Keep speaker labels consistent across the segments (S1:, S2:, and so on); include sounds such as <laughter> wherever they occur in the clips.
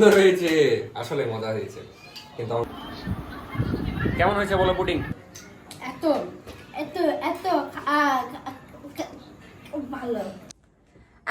S1: সুন্দর হয়েছে। আসলে মজা হয়েছে। কিন্তু কেমন হয়েছে বলো পুডিং
S2: এত এত এত ভালো।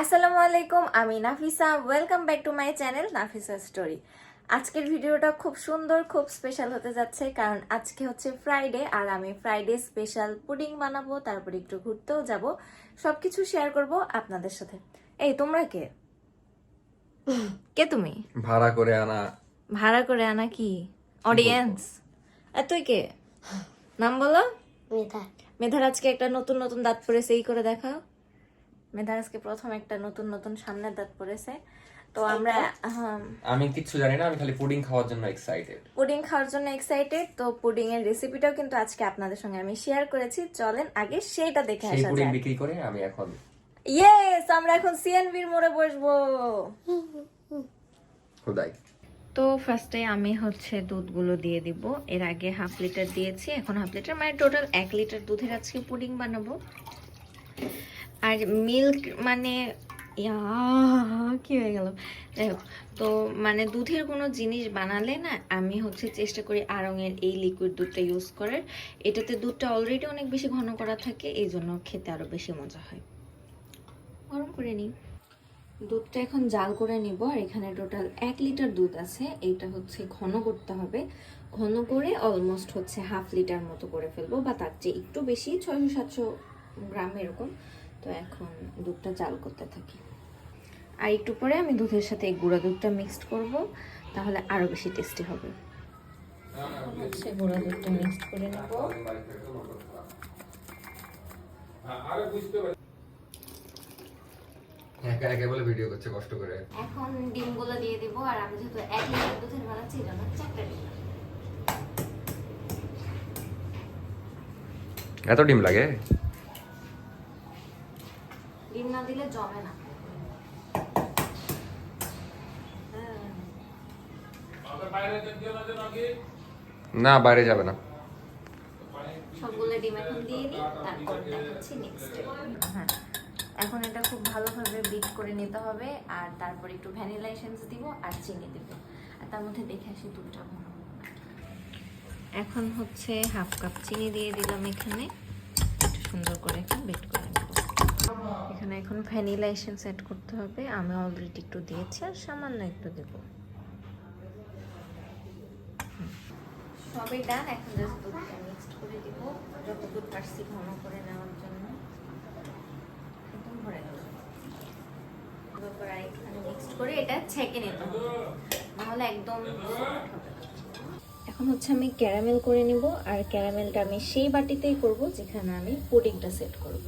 S3: আসসালামু আলাইকুম আমি Nafisa. Welcome back to my channel Nafisa story আজকের ভিডিওটা খুব সুন্দর খুব স্পেশাল হতে যাচ্ছে কারণ আজকে হচ্ছে ফ্রাইডে আর আমি ফ্রাইডে স্পেশাল পুডিং বানাবো তারপর একটু ঘুরতেও যাব। সবকিছু শেয়ার করব আপনাদের সাথে। এই তোমরা কে? কে তুমি?
S1: ভাড়া করে আনা।
S3: ভাড়া করে আনা কি? অডিয়েন্স আর তুই কে? নাম বলো।
S2: মেধা
S3: মেধার আজকে একটা নতুন নতুন দাঁত পড়েছে এই করে দেখাও। মেধার আজকে প্রথম একটা নতুন নতুন সামনের দাঁত পড়েছে তো আমরা
S1: আমি কিচ্ছু জানি না আমি খালি পুডিং খাওয়ার জন্য এক্সাইটেড
S3: পুডিং খাওয়ার জন্য এক্সাইটেড তো পুডিং এর রেসিপিটাও কিন্তু আজকে আপনাদের সঙ্গে আমি শেয়ার করেছি। চলেন আগে সেটা দেখে
S1: সেই
S3: আসা
S1: পুডিং
S3: যাক।
S1: বিক্রি করে আমি এখন
S3: ইয়েস আমরা এখন সিএনবির মোড়ে বসবো।
S1: খুদাই
S3: তো ফার্স্টে আমি হচ্ছে দুধগুলো দিয়ে দিব। এর আগে হাফ লিটার দিয়েছি এখন হাফ লিটার মানে টোটাল এক লিটার দুধের আজকে পুডিং বানাবো। আর মিল্ক মানে ইয়া কি হয়ে গেল? যাই হোক তো মানে দুধের কোনো জিনিস বানালে না আমি হচ্ছে চেষ্টা করি আড়ঙের এই লিকুইড দুধটা ইউজ করার। এটাতে দুধটা অলরেডি অনেক বেশি ঘন করা থাকে এই জন্য খেতে আরও বেশি মজা হয়। গরম করে নিই দুধটা এখন জাল করে নিব আর এখানে টোটাল এক লিটার দুধ আছে এইটা হচ্ছে ঘন করতে হবে ঘন করে অলমোস্ট হচ্ছে হাফ লিটার মতো করে ফেলব বা তার চেয়ে একটু বেশি ছয়শো সাতশো গ্রাম এরকম তো এখন দুধটা জাল করতে থাকি আর একটু পরে আমি দুধের সাথে এই গুঁড়া দুধটা মিক্সড করব তাহলে আরও বেশি টেস্টি হবে হচ্ছে গুঁড়া দুধটা মিক্সড করে নেব
S1: একা একা বলে ভিডিও করছে কষ্ট করে।
S3: এখন ডিমগুলো দিয়ে দিব আর আমি যেহেতু এক লিটার দুধের বানাচ্ছি এই জন্য চারটা ডিম।
S1: এত ডিম লাগে?
S3: ডিম না দিলে জমে না।
S1: না বাইরে যাবে না।
S3: সবগুলো ডিম এখন দিয়ে দিই তারপর দেখাচ্ছি নেক্সট হ্যাঁ। এখন এটা খুব ভালোভাবে বিট করে নিতে হবে, আর তারপর একটু ভ্যানিলা এসেন্স দিব আর চিনি দিব। আর তার মধ্যে দেখে আসি দুধটা ঘন এখন হচ্ছে হাফ কাপ চিনি দিয়ে দিলাম এখানে। একটু সুন্দর করে এখন বিট করে নেব। এখানে এখন ভ্যানিলা এসেন্স অ্যাড করতে হবে। আমি অলরেডি একটু দিয়েছি আর সামান্য একটু দেবো। সবই ডান এখন জাস্ট দুধটা মিক্সড করে দিব। যতটুকু পারছি ঘন করে নেওয়ার জন্য একদম ভরে গেল তারপর একটুখানি মিক্সড করে এটা একদম এখন হচ্ছে আমি ক্যারামেল করে নিব, আর ক্যারামেলটা আমি সেই বাটিতেই করব যেখানে আমি পুডিংটা সেট করব।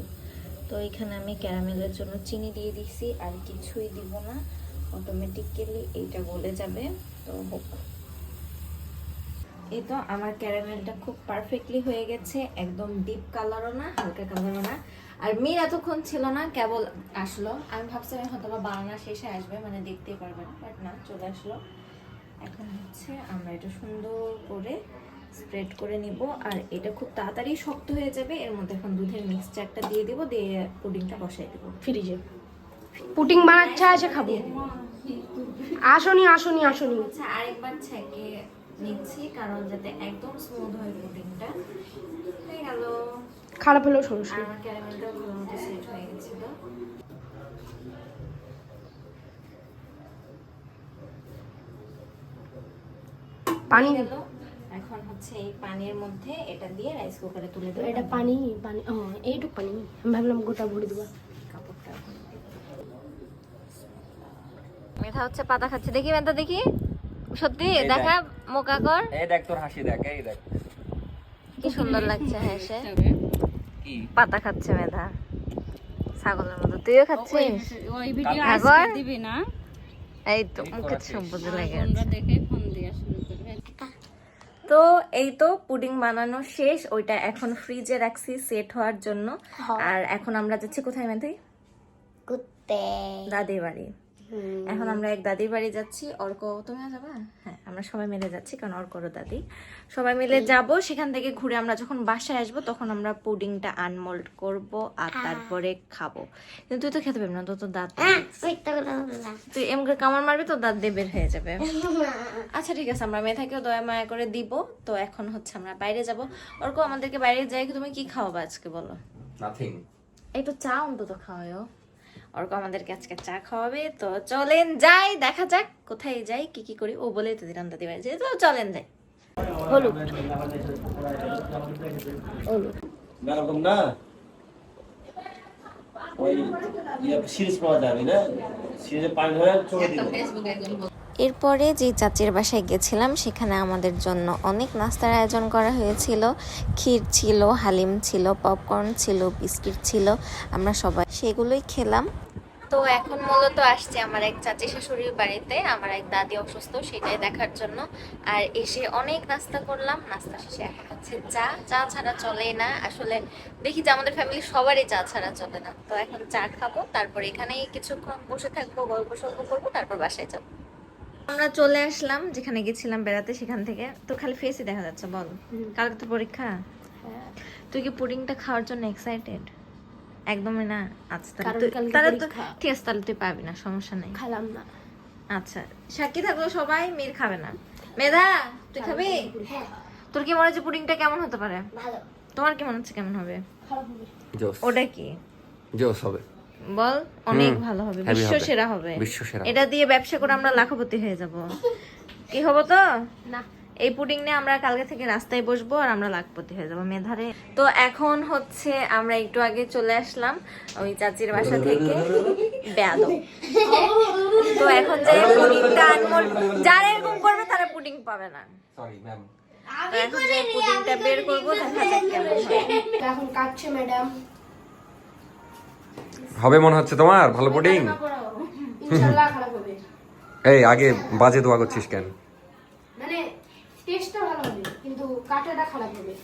S3: তো এখানে আমি ক্যারামেলের জন্য চিনি দিয়ে দিছি, আর কিছুই দিব না। অটোমেটিক্যালি এইটা গলে যাবে। তো হোক। এই তো আমার ক্যারামেলটা খুব পারফেক্টলি হয়ে গেছে একদম ডিপ কালারও না হালকা কালারও না। আর মেয়ের এতক্ষণ ছিল না কেবল আসলো। আমি ভাবছিলাম হয়তো বা বানানো শেষে আসবে মানে দেখতেই পারবে না বাট না চলে আসলো। এখন হচ্ছে আমরা এটা সুন্দর করে স্প্রেড করে নিব আর এটা খুব তাড়াতাড়ি শক্ত হয়ে যাবে এর মধ্যে এখন দুধের মিক্সচারটা দিয়ে দেবো দিয়ে পুডিংটা বসাই দেবো।
S2: ফ্রিজে পুটিং বানাচ্ছে আছে খাব। আসনি আসনি আসনি।
S3: হচ্ছে আরেকবার ছেঁকে নিচ্ছি কারণ যাতে একদম স্মুথ হয় পুডিংটা হয়ে গেল
S2: খারাপ হলেও সমস্যা
S3: আমার ক্যারামেলটাও ভালো মতো সেট হয়ে গেছিল।
S2: পানি
S3: গেল এখন হচ্ছে এই পানির মধ্যে এটা দিয়ে রাইস কুকারে তুলে দেবো।
S2: এটা পানি পানি ও এইটুক পানি। আমি ভাবলাম গোটা ভরে দেবো।
S3: কাপড়টা মেধা হচ্ছে পাতা খাচ্ছে। দেখি মেধা দেখি। সত্যি?
S1: দেখা।
S3: মোকা কর।
S1: এই দেখ তোর হাসি দেখ এই দেখ।
S3: কি সুন্দর লাগছে হ্যাঁ সে
S1: কি?
S3: পাতা খাচ্ছে মেধা। ছাগলের মতো। তুইও খাচ্ছিস?
S4: ওই ভিডিও দিবি না।
S3: এই তো
S1: এই তো
S3: মুখে সম্পদ লেগে
S4: আমরা
S3: আছে।
S4: দেখে ফোন শুরু করবে
S3: তো এই তো পুডিং বানানো শেষ। ওইটা এখন ফ্রিজে রাখছি সেট হওয়ার জন্য। আর এখন আমরা যাচ্ছি কোথায় মেধাই
S2: কুত্তে।
S3: দাদি বাড়ি। এখন আমরা এক দাদির বাড়ি যাচ্ছি অর্ক তুমিও যাবা? হ্যাঁ আমরা সবাই মিলে যাচ্ছি কারণ অর্করও দাদি। সবাই মিলে যাব সেখান থেকে ঘুরে আমরা যখন বাসায় আসব তখন আমরা পুডিংটা আনমোল্ড করব আর তারপরে খাব। কিন্তু তুই তো খেতে পারবি না তো তোর দাঁত তুই এম করে কামড় মারবি তো দাঁত দিয়ে বের হয়ে যাবে। <laughs> আচ্ছা ঠিক আছে আমরা মেয়েটাকেও দয়া মায়া করে দিব। তো এখন হচ্ছে আমরা বাইরে যাব। অর্ক আমাদেরকে বাইরে যাই তুমি কি খাওয়াবা আজকে বলো?
S1: নাথিং
S3: একটু চা অন্তত খাওয়াও অর্ক আমাদেরকে আজকে চা খাওয়াবে। তো চলেন যাই দেখা যাক কোথায় যাই কি কি করি। ও বলে তো দিলাম দাদি বাড়ি যাই তো চলেন যাই। হলুদ। হলুদ।
S5: না এরকম না? ওই ইয়ে সিরিজ পাওয়া যাবে না? সিরিজে পানি ধরে চলে দিবে।
S3: এরপরে যে চাচির বাসায় গেছিলাম, সেখানে আমাদের জন্য অনেক নাস্তার আয়োজন করা হয়েছিল। ক্ষীর ছিল, হালিম ছিল, পপকর্ন ছিল, বিস্কিট ছিল, আমরা সবাই সেগুলোই খেলাম। তো এখন মূলত আসছে আমার এক চাচি শাশুড়ির বাড়িতে, আমার এক দাদি অসুস্থ, সেটাই দেখার জন্য। আর এসে অনেক নাস্তা করলাম, নাস্তা শেষে এখন হচ্ছে চা। চা ছাড়া চলেই না, আসলে দেখি যে আমাদের ফ্যামিলি সবারই চা ছাড়া চলে না। তো এখন চা খাব, তারপর এখানেই কিছুক্ষণ বসে থাকব গল্প সল্প করব, তারপর বাসায় যাব। আমরা চলে আসলাম যেখানে গেছিলাম বেড়াতে সেখান থেকে। তো খালি ফেসই দেখা যাচ্ছে বল। কালকে তো পরীক্ষা। তুই কি পুডিংটা খাওয়ার জন্য এক্সাইটেড একদমই না। আচ্ছা তাহলে তো ঠিক আছে তাহলে তুই পাবি না সমস্যা নেই।
S2: খালাম না।
S3: আচ্ছা সাক্ষী থাকল সবাই মির খাবে না। মেধা তুই খাবি? তোর কি মনে হচ্ছে পুডিংটা কেমন হতে পারে? তোমার কি মনে হচ্ছে কেমন হবে? ওটা কি?
S1: জোস হবে।
S3: বল অনেক ভালো হবে বিশ্ব সেরা হবে।
S1: বিশ্ব সেরা
S3: এটা দিয়ে ব্যবসা করে আমরা লাখপতি হয়ে যাব। কি হব তো?
S2: না।
S3: এই পুডিং নিয়ে আমরা কালকে থেকে রাস্তায় বসবো আর আমরা লাখপতি হয়ে যাব মেধারে। তো এখন হচ্ছে আমরা একটু আগে চলে আসলাম ওই চাচির বাসা থেকে। বেয়াদ তো এখন যে পুডিংটা আনমোল যারা এরকম করবে তারা পুডিং পাবে না।
S1: সরি ম্যাম
S3: এখন যে পুডিংটা বের করব দেখা যাক কেমন
S2: এখন কাটছে ম্যাডাম
S1: হবে মনে হচ্ছে তোমার? ভালো পুডিং
S2: ইনশাল্লাহ খারাপ হবে।
S1: এই আগে বাজে দোয়া করছিস কেন?
S2: মানে টেস্টটা ভালো হবে কিন্তু কাটাটা খারাপ হবে।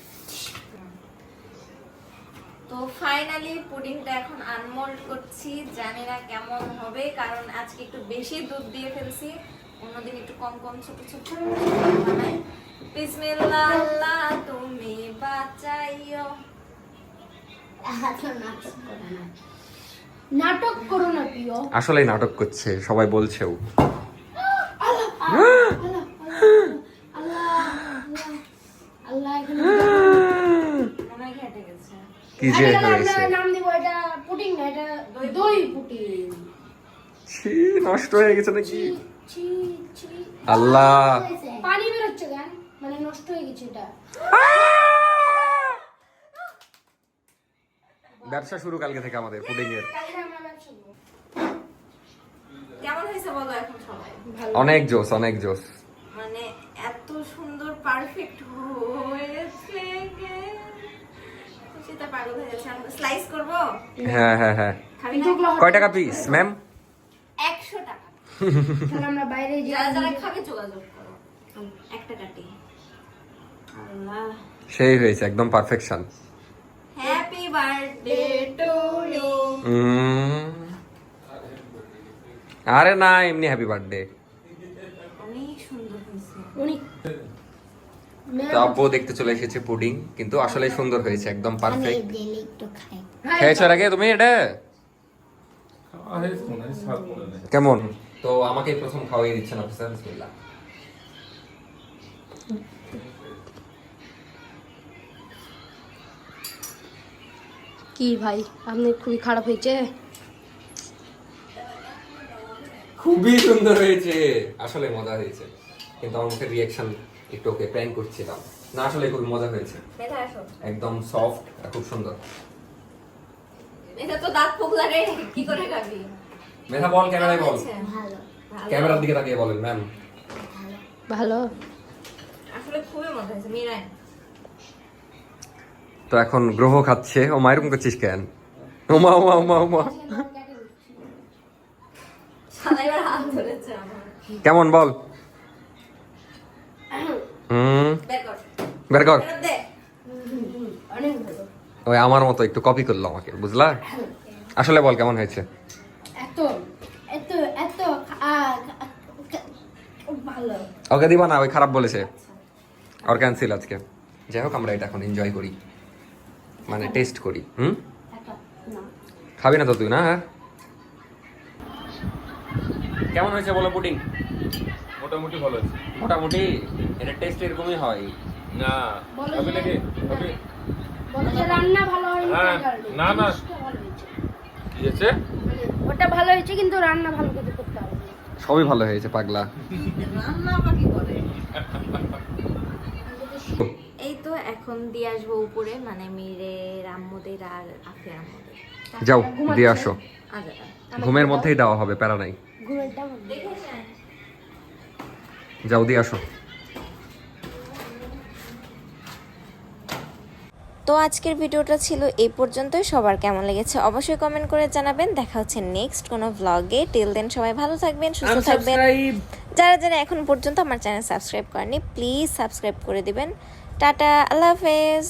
S3: তো ফাইনালি পুডিংটা এখন আনমোল্ড করছি জানি না কেমন হবে কারণ আজকে একটু বেশি দুধ দিয়ে ফেলছি। অন্যদিন একটু কম কম ছোট ছোট বানাই। বিসমিল্লাহ তুমি বাঁচাইও।
S2: নাটক করো না প্রিয়।
S1: আসলেই নাটক করছে সবাই বলছেও। কি যে হয়েছে?
S2: নাম দিব এটা পুটিং না এটা দই পুটিং।
S1: ছি নষ্ট হয়ে গেছে নাকি?
S2: ছি ছি
S1: আল্লাহ।
S2: পানি বেরোচ্ছে কেন? মানে নষ্ট হয়ে গেছে এটা।
S1: ব্যবসা শুরু কালকে থেকে আমাদের পুডিং এর
S2: কালকে আমরা ব্যবসা করব
S3: কেমন হয়েছে বলো এখন সবাই?
S1: অনেক জোস অনেক জোস
S3: মানে এত সুন্দর পারফেক্ট হয়েছে। খুশিতে পাগল হয়ে যাচ্ছে স্লাইস করব?
S1: হ্যাঁ হ্যাঁ হ্যাঁ। কয় টাকা পিস ম্যাম
S3: একশো টাকা।
S2: তাহলে আমরা বাইরে
S3: যারা যারা খাবে যোগাযোগ করো। একটা কাটি। আল্লাহ।
S1: সেই হয়েছে একদম perfection
S3: happy birthday to you
S1: আরে না এমনি হ্যাপি বার্থডে
S3: অনেক সুন্দর হয়েছে।
S2: উনি
S1: তো আব্বু দেখতে চলে এসেছে পুডিং কিন্তু আসলে সুন্দর হয়েছে একদম পারফেক্ট খেয়েছো আগে তুমি এটা? কেমন? তো আমাকে প্রথম খাওয়াই দিচ্ছেন অফিসার বিসমিল্লাহ।
S2: কি ভাই আপনি খুবই খারাপ হয়েছে?
S1: খুবই সুন্দর হয়েছে। আসলে মজা হয়েছে। কিন্তু আমার মুখের রিয়াকশন একটু ওকে প্ল্যান করছিলাম। না আসলে খুবই মজা হয়েছে। একদম সফট আর খুব সুন্দর।
S3: এটা তো দাঁত পোকলা রে কি করে খাবি?
S1: মেধা বল ক্যামেরায় বল।
S3: ভালো
S1: ক্যামেরার দিকে তাকিয়ে বলেন ম্যাম
S2: ভালো।
S3: আসলে খুবই মজা হয়েছে মিরাই
S1: তো এখন গ্রহ খাচ্ছে। ও মায়েরকম করছিস কেন? ওমা ওমা ওমা ওমা। কেমন বল?
S3: বের কর।
S1: ওই আমার মতো একটু কপি করল আমাকে বুঝলা? আসলে বল কেমন হয়েছে? ওকে দিবা না ওই খারাপ বলেছে। আর ক্যান্সেল আজকে। যাই হোক আমরা এটা এখন এনজয় করি। মানে টেস্ট করি হুম? খাবি না তো তুই না? হ্যাঁ কেমন হয়েছে বলো পুডিং
S6: মোটামুটি ভালো হয়েছে
S1: মোটামুটি এটা টেস্ট এরকমই হয়।
S6: না হবে নাকি? হবে
S2: রান্না ভালো
S6: হ্যাঁ না না। কি আছে
S2: ওটা ভালো হয়েছে কিন্তু রান্না ভালো করে করতে হবে।
S1: সবই ভালো হয়েছে পাগলা।
S3: এই তো এখন দিয়ে আসব উপরে মানে মিরে রাম্মুদের আর আফিয়া
S1: যাও দিয়ে আসো।
S3: আচ্ছা।
S1: ঘুমের মধ্যেই দেওয়া হবে প্যারা নাই। যাও দিয়ে আসো।
S3: তো আজকের ভিডিওটা ছিল এই পর্যন্তই। সবার কেমন লেগেছে অবশ্যই কমেন্ট করে জানাবেন। দেখা হচ্ছে নেক্সট কোনো ভ্লগে টিল দেন সবাই ভালো থাকবেন সুস্থ থাকবেন। যারা যারা এখন পর্যন্ত আমার চ্যানেল সাবস্ক্রাইব করেনি প্লিজ সাবস্ক্রাইব করে দিবেন। টাটা আল্লাহ হাফেজ।